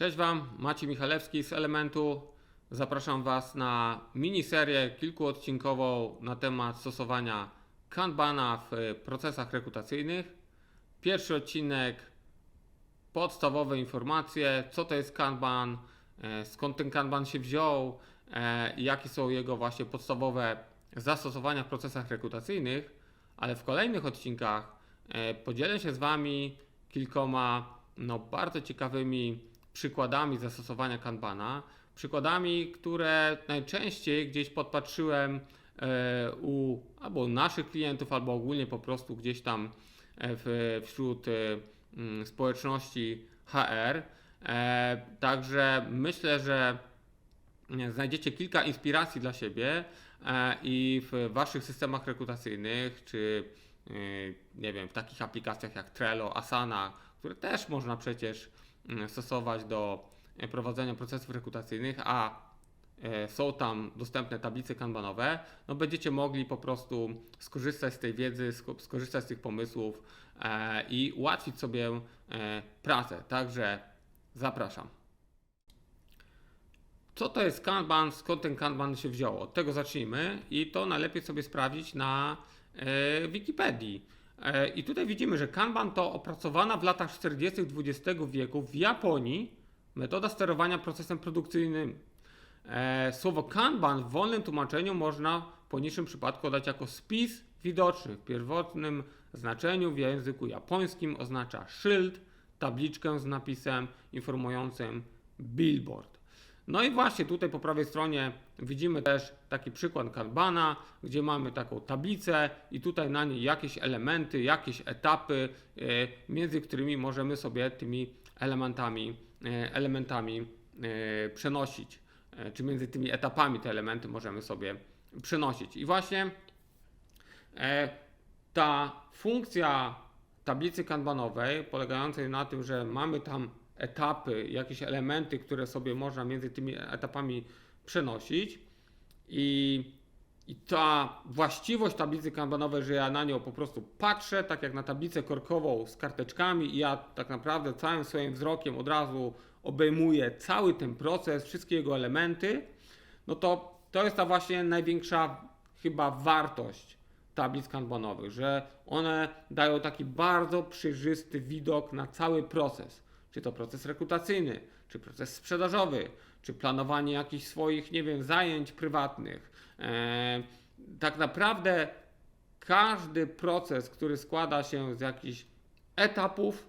Cześć Wam, Maciej Michalewski z Elementu. Zapraszam Was na miniserię kilkuodcinkową na temat stosowania Kanbana w procesach rekrutacyjnych. Pierwszy odcinek podstawowe informacje, co to jest Kanban, e, skąd ten Kanban się wziął e, i jakie są jego właśnie podstawowe zastosowania w procesach rekrutacyjnych, ale w kolejnych odcinkach e, podzielę się z Wami kilkoma no, bardzo ciekawymi przykładami zastosowania Kanbana, przykładami, które najczęściej gdzieś podpatrzyłem e, u albo naszych klientów, albo ogólnie po prostu gdzieś tam e, w, wśród e, mm, społeczności HR. Także myślę, że znajdziecie kilka inspiracji dla siebie i w waszych systemach rekrutacyjnych, czy nie wiem, w takich aplikacjach jak Trello, Asana, które też można przecież stosować do e, prowadzenia procesów rekrutacyjnych, a e, są tam dostępne tablice kanbanowe, no będziecie mogli po prostu skorzystać z tej wiedzy, sko- skorzystać z tych pomysłów e, i ułatwić sobie pracę. Także zapraszam. Co to jest Kanban, skąd ten Kanban się wziął? Od tego zacznijmy i to najlepiej sobie sprawdzić na Wikipedii. E, I tutaj widzimy, że Kanban to opracowana w latach 40. XX wieku w Japonii metoda sterowania procesem produkcyjnym. E, słowo Kanban w wolnym tłumaczeniu można w poniższym przypadku dać jako spis widoczny. W pierwotnym znaczeniu w języku japońskim oznacza szyld, tabliczkę z napisem informującym billboard. No i właśnie tutaj po prawej stronie widzimy też taki przykład Kanbana, gdzie mamy taką tablicę i tutaj na niej jakieś elementy, jakieś etapy, e, między którymi możemy sobie tymi elementami, e, elementami e, przenosić, czy między tymi etapami te elementy możemy sobie przenosić. I właśnie ta funkcja tablicy kanbanowej, polegającej na tym, że mamy tam etapy, jakieś elementy, które sobie można między tymi etapami przenosić i, i ta właściwość tablicy kanbanowej, że ja na nią po prostu patrzę, tak jak na tablicę korkową z karteczkami i ja tak naprawdę całym swoim wzrokiem od razu obejmuję cały ten proces, wszystkie jego elementy, no to to jest ta właśnie największa chyba wartość tablic kanbanowych, że one dają taki bardzo przejrzysty widok na cały proces. Czy to proces rekrutacyjny, czy proces sprzedażowy, czy planowanie jakichś swoich, nie wiem, zajęć prywatnych. Eee, tak naprawdę każdy proces, który składa się z jakichś etapów,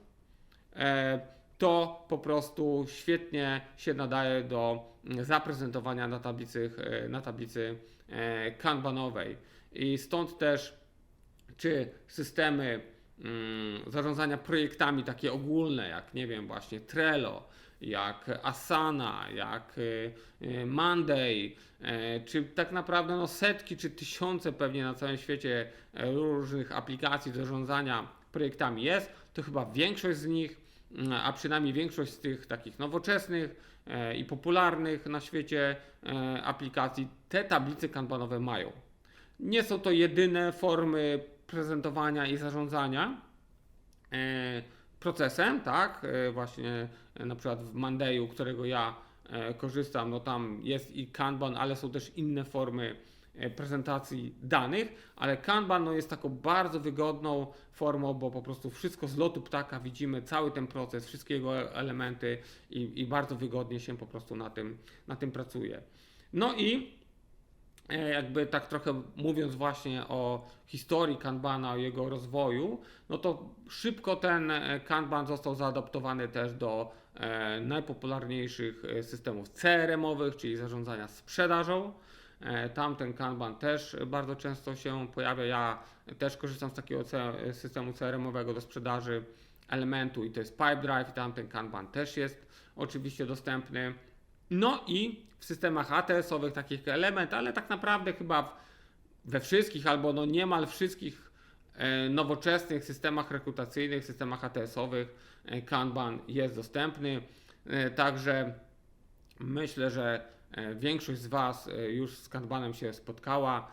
e, to po prostu świetnie się nadaje do zaprezentowania na tablicy, e, na tablicy e, kanbanowej. I stąd też, czy systemy zarządzania projektami takie ogólne, jak nie wiem, właśnie Trello, jak Asana, jak e, e, Monday, e, czy tak naprawdę no setki czy tysiące pewnie na całym świecie e, różnych aplikacji zarządzania projektami jest, to chyba większość z nich, mm, a przynajmniej większość z tych takich nowoczesnych e, i popularnych na świecie e, aplikacji, te tablice kanbanowe mają. Nie są to jedyne formy prezentowania i zarządzania e, procesem, tak? E, Właśnie e, na przykład w Mandeju, którego ja korzystam, no tam jest i Kanban, ale są też inne formy prezentacji danych, ale Kanban no, jest taką bardzo wygodną formą, bo po prostu wszystko z lotu ptaka widzimy, cały ten proces, wszystkie jego elementy i, i bardzo wygodnie się po prostu na tym, na tym pracuje. No i jakby tak trochę mówiąc właśnie o historii Kanbana, o jego rozwoju, no to szybko ten e, Kanban został zaadaptowany też do e, najpopularniejszych e, systemów CRM-owych, czyli zarządzania sprzedażą. E, Tam ten Kanban też bardzo często się pojawia. Ja też korzystam z takiego systemu CRM-owego do sprzedaży elementu i to jest Pipedrive tam ten Kanban też jest oczywiście dostępny. No i w systemach ATS-owych takich element, ale tak naprawdę chyba we wszystkich albo no niemal wszystkich e, nowoczesnych systemach rekrutacyjnych, systemach ATS-owych e, Kanban jest dostępny. E, Także myślę, że większość z Was już z Kanbanem się spotkała.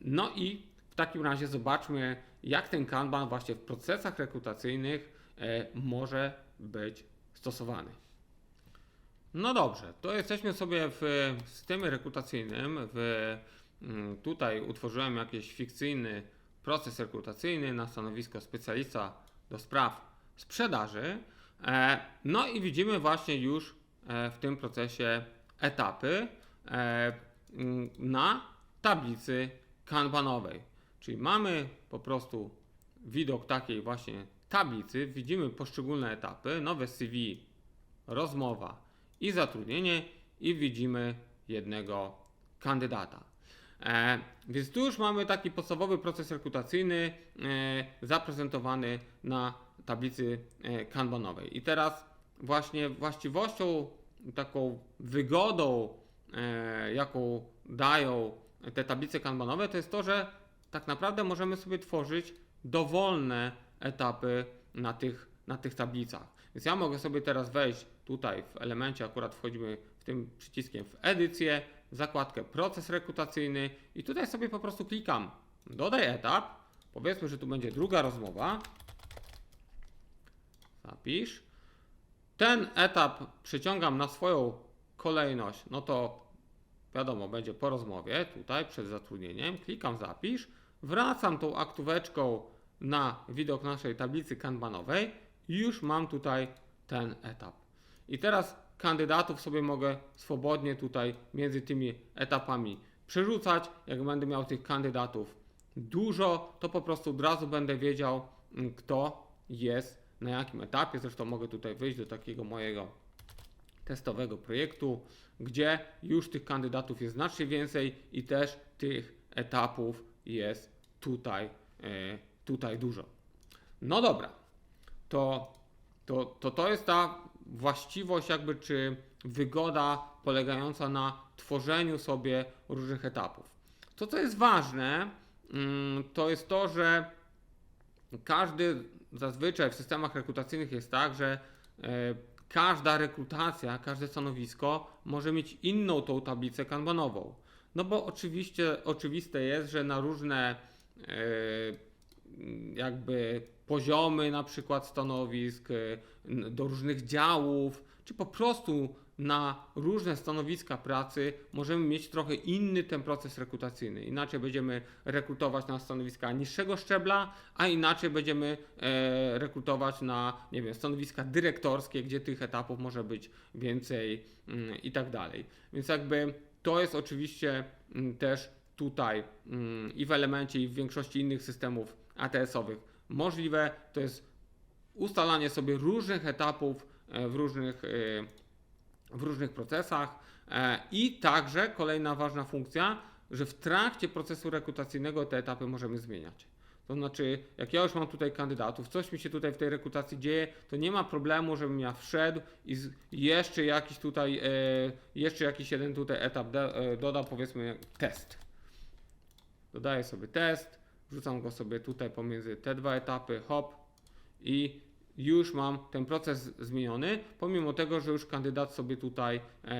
No i w takim razie zobaczmy, jak ten Kanban właśnie w procesach rekrutacyjnych może być stosowany. No dobrze, to jesteśmy sobie w systemie rekrutacyjnym. W, mm, tutaj utworzyłem jakiś fikcyjny proces rekrutacyjny na stanowisko specjalista do spraw sprzedaży. E, No i widzimy właśnie już e, w tym procesie etapy e, mm, na tablicy kanbanowej. Czyli mamy po prostu widok takiej właśnie tablicy, widzimy poszczególne etapy, nowe CV, rozmowa i zatrudnienie i widzimy jednego kandydata. E, więc tu już mamy taki podstawowy proces rekrutacyjny e, zaprezentowany na tablicy e, kanbanowej. I teraz właśnie właściwością, taką wygodą, e, jaką dają te tablice kanbanowe, to jest to, że tak naprawdę możemy sobie tworzyć dowolne etapy na tych, na tych tablicach. Więc ja mogę sobie teraz wejść tutaj w elemencie, akurat wchodzimy w tym przyciskiem w edycję, w zakładkę proces rekrutacyjny i tutaj sobie po prostu klikam dodaj etap. Powiedzmy, że tu będzie druga rozmowa. Zapisz. Ten etap przyciągam na swoją kolejność, no to wiadomo, będzie po rozmowie, tutaj przed zatrudnieniem, klikam zapisz, wracam tą aktóweczką na widok naszej tablicy kanbanowej i już mam tutaj ten etap. I teraz kandydatów sobie mogę swobodnie tutaj między tymi etapami przerzucać. Jak będę miał tych kandydatów dużo, to po prostu od razu będę wiedział, mm, kto jest na jakim etapie. Zresztą mogę tutaj wyjść do takiego mojego testowego projektu, gdzie już tych kandydatów jest znacznie więcej i też tych etapów jest tutaj, e, tutaj dużo. No dobra, to, to, to to jest ta właściwość jakby czy wygoda polegająca na tworzeniu sobie różnych etapów. To co jest ważne, mm, to jest to, że każdy zazwyczaj w systemach rekrutacyjnych jest tak, że e, każda rekrutacja, każde stanowisko może mieć inną tą tablicę kanbanową. No bo oczywiście oczywiste jest, że na różne e, jakby poziomy na przykład stanowisk, n- do różnych działów, czy po prostu na różne stanowiska pracy możemy mieć trochę inny ten proces rekrutacyjny. Inaczej będziemy rekrutować na stanowiska niższego szczebla, a inaczej będziemy e, rekrutować na nie wiem, stanowiska dyrektorskie, gdzie tych etapów może być więcej mm, i tak dalej. Więc jakby to jest oczywiście mm, też tutaj mm, i w elemencie, i w większości innych systemów ATS-owych możliwe. To jest ustalanie sobie różnych etapów e, w różnych, e, w różnych procesach e, i także kolejna ważna funkcja, że w trakcie procesu rekrutacyjnego te etapy możemy zmieniać. To znaczy, jak ja już mam tutaj kandydatów, coś mi się tutaj w tej rekrutacji dzieje, to nie ma problemu, żebym ja wszedł i jeszcze jakiś tutaj, jeszcze jakiś jeden tutaj etap da, dodał, powiedzmy test. Dodaję sobie test, wrzucam go sobie tutaj pomiędzy te dwa etapy, hop i już mam ten proces zmieniony, pomimo tego, że już kandydat sobie tutaj e,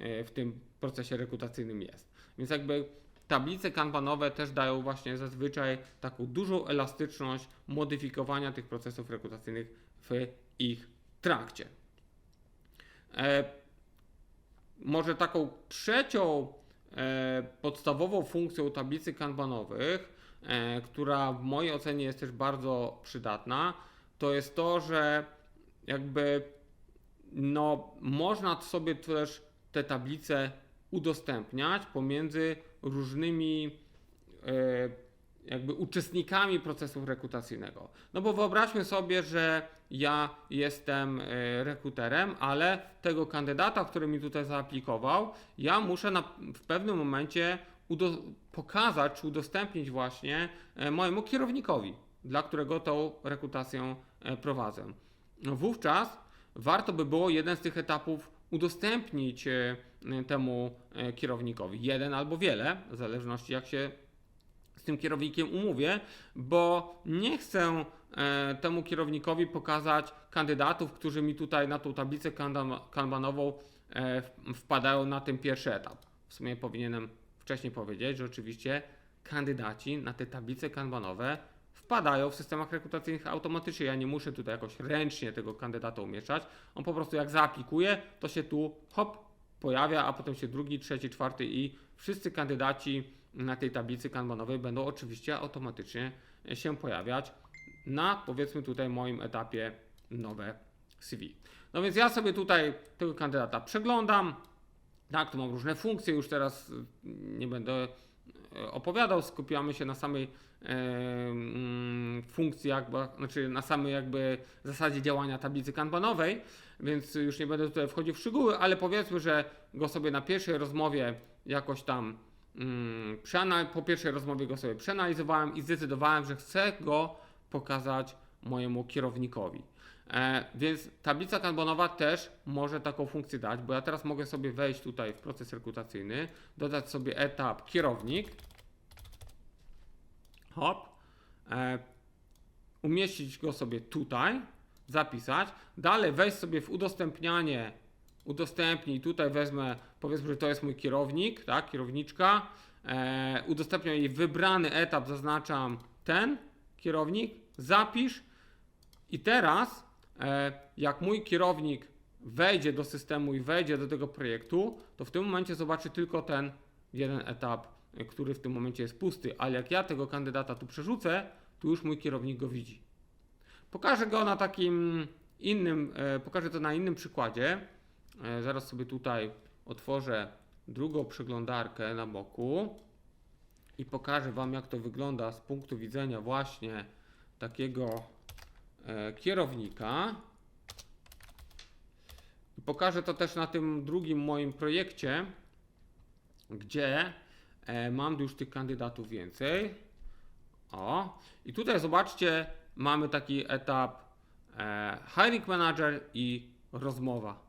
e, w tym procesie rekrutacyjnym jest. Więc jakby tablice kanbanowe też dają właśnie zazwyczaj taką dużą elastyczność modyfikowania tych procesów rekrutacyjnych w ich trakcie. E, może taką trzecią e, podstawową funkcją tablicy kanbanowych, która w mojej ocenie jest też bardzo przydatna, to jest to, że jakby no, można sobie też te tablice udostępniać pomiędzy różnymi e, jakby uczestnikami procesu rekrutacyjnego. No bo wyobraźmy sobie, że ja jestem e, rekruterem, ale tego kandydata, który mi tutaj zaaplikował, ja muszę na, w pewnym momencie pokazać czy udostępnić właśnie e, mojemu kierownikowi, dla którego tą rekrutację e, prowadzę. Wówczas warto by było jeden z tych etapów udostępnić e, temu kierownikowi. Jeden albo wiele, w zależności jak się z tym kierownikiem umówię, bo nie chcę temu kierownikowi pokazać kandydatów, którzy mi tutaj na tą tablicę kanbanową wpadają na ten pierwszy etap. W sumie powinienem wcześniej powiedzieć, że oczywiście kandydaci na te tablice kanbanowe wpadają w systemach rekrutacyjnych automatycznie. Ja nie muszę tutaj jakoś ręcznie tego kandydata umieszczać. On po prostu jak zaaplikuje, to się tu hop pojawia, a potem się drugi, trzeci, czwarty i wszyscy kandydaci na tej tablicy kanbanowej będą oczywiście automatycznie się pojawiać na powiedzmy tutaj moim etapie nowe CV. No więc ja sobie tutaj tego kandydata przeglądam. Tak, tu mam różne funkcje, już teraz y, nie będę e, opowiadał, skupiamy się na samej funkcji, jakby, znaczy na samej jakby zasadzie działania tablicy kanbanowej, więc już nie będę tutaj wchodził w szczegóły, ale powiedzmy, że go sobie na pierwszej rozmowie jakoś tam mm, po pierwszej rozmowie go sobie przeanalizowałem i zdecydowałem, że chcę go pokazać mojemu kierownikowi. E, więc tablica kanbanowa też może taką funkcję dać, bo ja teraz mogę sobie wejść tutaj w proces rekrutacyjny, dodać sobie etap kierownik, hop, e, umieścić go sobie tutaj, zapisać, dalej wejść sobie w udostępnianie, udostępnij, tutaj wezmę, powiedzmy, że to jest mój kierownik, tak, kierowniczka, e, udostępniam jej wybrany etap, zaznaczam ten kierownik, zapisz. I teraz jak mój kierownik wejdzie do systemu i wejdzie do tego projektu, to w tym momencie zobaczy tylko ten jeden etap, e, który w tym momencie jest pusty, ale jak ja tego kandydata tu przerzucę, to już mój kierownik go widzi. Pokażę go na takim innym, e, pokażę to na innym przykładzie. E, zaraz sobie tutaj otworzę drugą przeglądarkę na boku i pokażę Wam, jak to wygląda z punktu widzenia właśnie takiego e, kierownika. I pokażę to też na tym drugim moim projekcie, gdzie e, mam już tych kandydatów więcej. O, i tutaj zobaczcie, mamy taki etap e, hiring manager i rozmowa.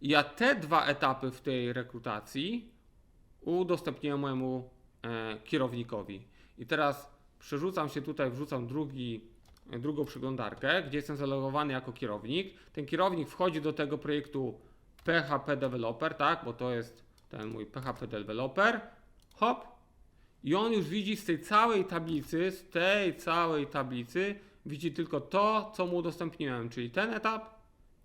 I ja te dwa etapy w tej rekrutacji udostępniłem mojemu e, kierownikowi. I teraz przerzucam się tutaj, wrzucam drugi, e, drugą przeglądarkę, gdzie jestem zalogowany jako kierownik. Ten kierownik wchodzi do tego projektu PHP Developer, tak, bo to jest ten mój PHP Developer. Hop. I on już widzi z tej całej tablicy, z tej całej tablicy, widzi tylko to, co mu udostępniłem, czyli ten etap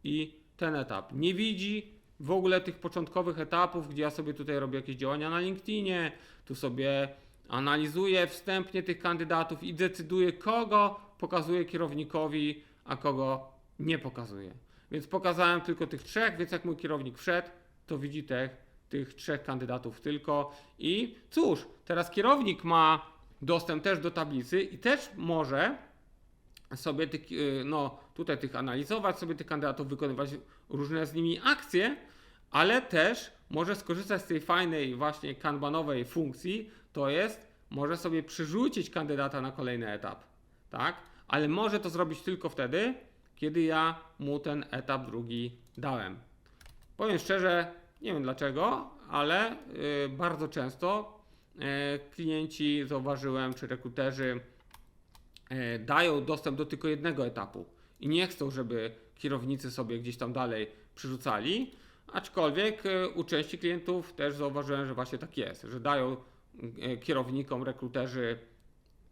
i ten etap. Nie widzi w ogóle tych początkowych etapów, gdzie ja sobie tutaj robię jakieś działania na LinkedInie, tu sobie analizuję wstępnie tych kandydatów i decyduję, kogo pokazuję kierownikowi, a kogo nie pokazuję. Więc pokazałem tylko tych trzech, więc jak mój kierownik wszedł, to widzi tych, tych trzech kandydatów tylko. I cóż, teraz kierownik ma dostęp też do tablicy i też może sobie tych, y, no tutaj tych analizować, sobie tych kandydatów, wykonywać różne z nimi akcje, ale też może skorzystać z tej fajnej właśnie kanbanowej funkcji, to jest może sobie przerzucić kandydata na kolejny etap, tak? Ale może to zrobić tylko wtedy, kiedy ja mu ten etap drugi dałem. Powiem szczerze, nie wiem dlaczego, ale y, bardzo często y, klienci zauważyłem, czy rekruterzy y, dają dostęp do tylko jednego etapu i nie chcą, żeby kierownicy sobie gdzieś tam dalej przerzucali, aczkolwiek y, u części klientów też zauważyłem, że właśnie tak jest, że dają kierownikom, rekruterzy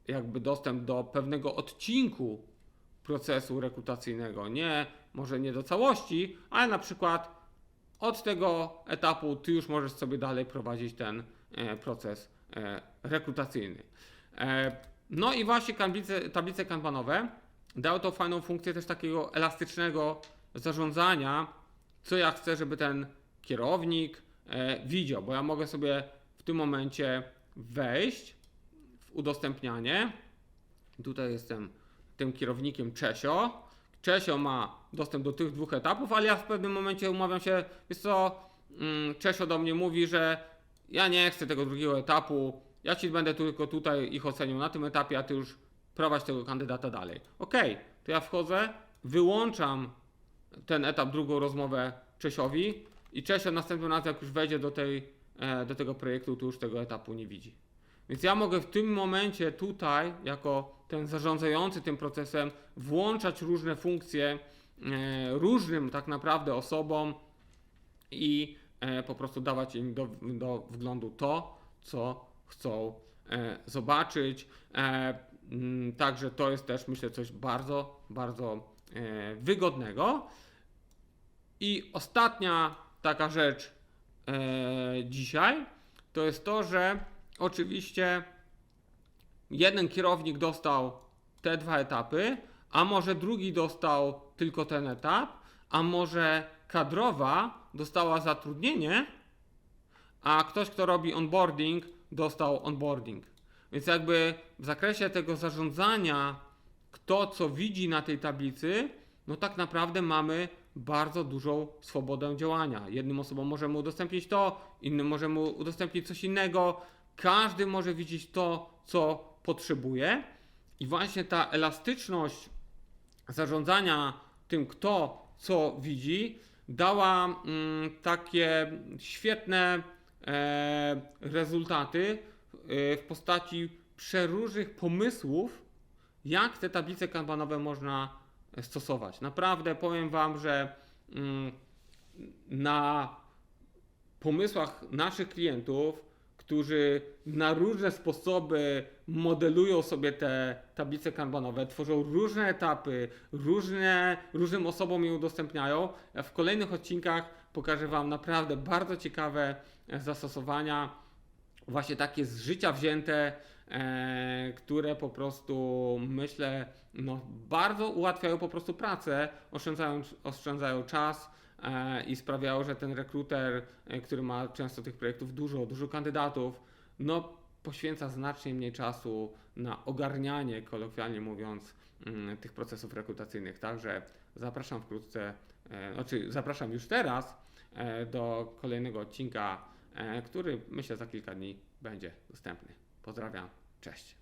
jakby dostęp do pewnego odcinku procesu rekrutacyjnego. Nie, może nie do całości, ale na przykład od tego etapu ty już możesz sobie dalej prowadzić ten e, proces e, rekrutacyjny. E, no i właśnie tablice, tablice kanbanowe dają tą fajną funkcję też takiego elastycznego zarządzania, co ja chcę, żeby ten kierownik e, widział, bo ja mogę sobie w tym momencie wejść w udostępnianie. Tutaj jestem tym kierownikiem Czesio. Czesio ma dostęp do tych dwóch etapów, ale ja w pewnym momencie umawiam się, jest co, mm, Czesio do mnie mówi, że ja nie chcę tego drugiego etapu, ja ci będę tylko tutaj ich ocenił na tym etapie, a ty już prowadź tego kandydata dalej. Ok, to ja wchodzę, wyłączam ten etap, drugą rozmowę Czesiowi i Czesio następnym razem, jak już wejdzie do, tej, do tego projektu, to już tego etapu nie widzi. Więc ja mogę w tym momencie tutaj, jako ten zarządzający tym procesem, włączać różne funkcje e, różnym tak naprawdę osobom i e, po prostu dawać im do, do wglądu to, co chcą e, zobaczyć. E, Także to jest też myślę coś bardzo, bardzo e, wygodnego. I ostatnia taka rzecz e, dzisiaj to jest to, że oczywiście jeden kierownik dostał te dwa etapy, a może drugi dostał tylko ten etap, a może kadrowa dostała zatrudnienie, a ktoś, kto robi onboarding, dostał onboarding. Więc jakby w zakresie tego zarządzania, kto co widzi na tej tablicy, no tak naprawdę mamy bardzo dużą swobodę działania. Jednym osobom możemy udostępnić to, innym możemy udostępnić coś innego. Każdy może widzieć to, co potrzebuje. I właśnie ta elastyczność zarządzania tym, kto co widzi, dała mm, takie świetne e, rezultaty e, w postaci przeróżnych pomysłów, jak te tablice kanbanowe można stosować. Naprawdę powiem Wam, że mm, na pomysłach naszych klientów, którzy na różne sposoby modelują sobie te tablice kanbanowe, tworzą różne etapy, różne, różnym osobom je udostępniają. W kolejnych odcinkach pokażę Wam naprawdę bardzo ciekawe zastosowania, właśnie takie z życia wzięte, które po prostu myślę no, bardzo ułatwiają po prostu pracę, oszczędzają, oszczędzają czas e, i sprawiają, że ten rekruter, e, który ma często tych projektów dużo, dużo kandydatów, no poświęca znacznie mniej czasu na ogarnianie, kolokwialnie mówiąc, mm, tych procesów rekrutacyjnych. Także zapraszam wkrótce, e, znaczy zapraszam już teraz e, do kolejnego odcinka, e, który myślę za kilka dni będzie dostępny. Pozdrawiam, cześć.